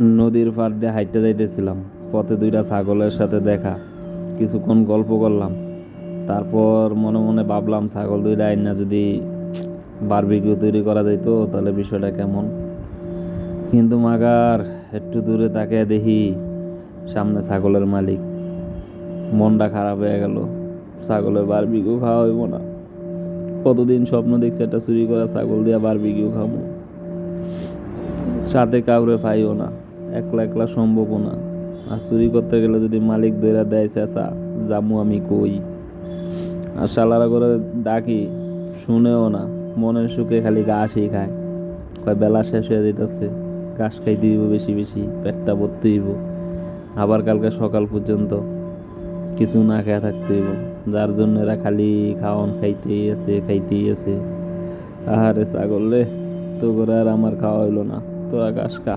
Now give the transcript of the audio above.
নদীর পাড় দিয়ে হাইটে যাইতেছিলাম। পথে দুইটা ছাগলের সাথে দেখা। কিছুক্ষণ গল্প করলাম। তারপর মনে মনে ভাবলাম, ছাগল দুইটা আইনা যদি বারবিকিউ তৈরি করা যাইতো, তাহলে বিষয়টা কেমন? কিন্তু মাগার, একটু দূরে তাকে দেখি সামনে ছাগলের মালিক। মনটা খারাপ হয়ে গেল। ছাগলের বারবিকিউ খাওয়া হইব না। কতদিন স্বপ্ন দেখছি একটা চুরি করা ছাগল দিয়া বারবিকিউ খাব। সাথে কাউরে পাইও না। একলা একলা সম্ভবও না। আর চুরি করতে গেলে যদি মালিক দইরা দেয় চেঁচা, জামু আমি কই? আর শালারা করে ডাকি, শুনেও না, মনের সুখে খালি ঘাসই খায়। কয়, বেলা শেষ হয়ে যেতেছে ঘাস খাইতে হইব বেশি বেশি, পেটটা ভর্তি হইব। আবার কালকে সকাল পর্যন্ত কিছু না খেয়ে থাকতে হইব। যার জন্য এরা খালি খাওয়ান খাইতেই আছে খাইতেই আছে। আহারে ছাগল রে তো করে আর আমার খাওয়া হইল না, তোরা ঘাস খা।